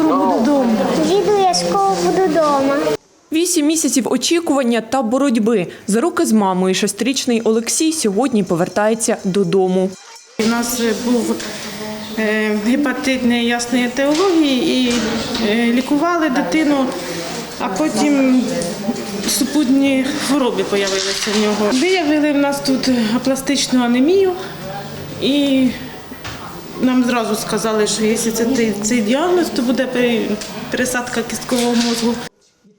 скоро буду вдома. Діду, я скоро буду вдома. Вісім місяців очікування та боротьби. За руки з мамою шестирічний Олексій сьогодні повертається додому. У нас е, був е, гепатит неясної етіології і е, лікували дитину, а потім супутні хвороби з'явилися в нього. Виявили в нас тут апластичну анемію і нам зразу сказали, що якщо це цей- діагноз, то буде пересадка кісткового мозку.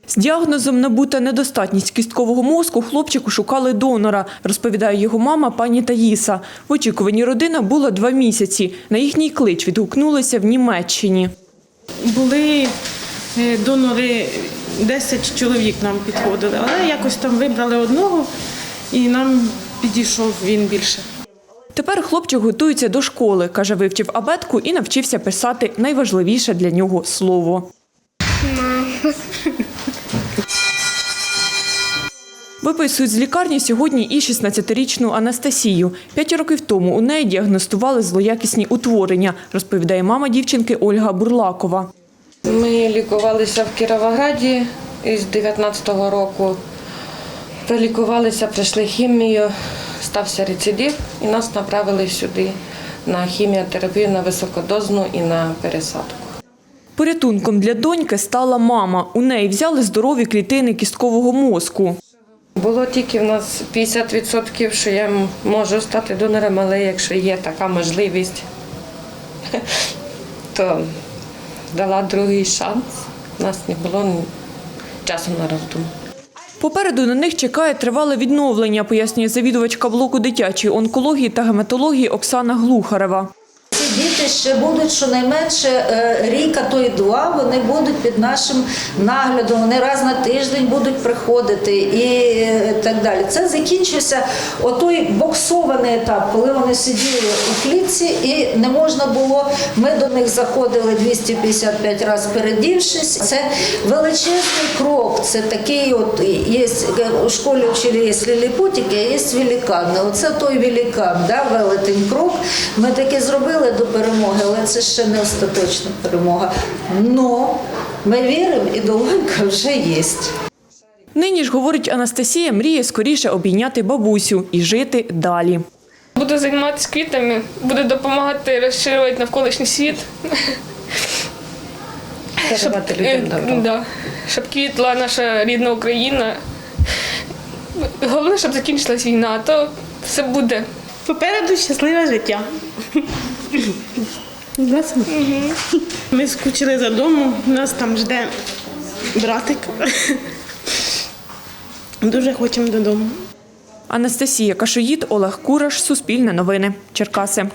З діагнозом набута недостатність кісткового мозку хлопчику шукали донора, розповідає його мама пані Таїса. В очікуванні родина була два місяці. На їхній клич відгукнулися в Німеччині. Були е, донори, 10 чоловік нам підходили, але якось там вибрали одного і нам підійшов він більше. Тепер хлопчик готується до школи, каже, вивчив абетку і навчився писати найважливіше для нього слово. Виписують з лікарні сьогодні і 16-річну Анастасію. П'ять років тому у неї діагностували злоякісні утворення, розповідає мама дівчинки Ольга Бурлакова. Ми лікувалися в Кіровограді із 19-го року. Пролікувалися, пройшли хімію, стався рецидив і нас направили сюди на хіміотерапію, на високодозну і на пересадку. Порятунком для доньки стала мама. У неї взяли здорові клітини кісткового мозку. Було тільки в нас 50%, що я можу стати донором, але якщо є така можливість, то дала другий шанс. У нас не було часу на роздум. Попереду на них чекає тривале відновлення, пояснює завідувачка блоку дитячої онкології та гематології Оксана Глухарева. Ці діти ще будуть щонайменше е, рік, а то й два, вони будуть під нашим наглядом, вони раз на тиждень будуть приходити. І е, так далі. Це закінчився отой боксований етап, коли вони сиділи у клітці і не можна було. Ми до них заходили 255 разів передівшись. Це величезний крок. Це такий, от є у школі вчили, є ліліпутики, а є великани. Оце той великан, да, велетень крок. Ми таке зробили до перемоги, але це ще не остаточна перемога. Но ми віримо, і долонька вже є. Нині ж, говорить Анастасія, мріє скоріше обійняти бабусю і жити далі. Буду займатися квітами, буду допомагати розширювати навколишній світ. Людям е, добро. да, щоб квітла наша рідна Україна. Головне, щоб закінчилась війна, а то все буде. Попереду щасливе життя. Ми скучили за домом, нас там жде братик. Дуже хочемо додому. Анастасія Кашоїд, Олег Кураш, Суспільне новини, Черкаси.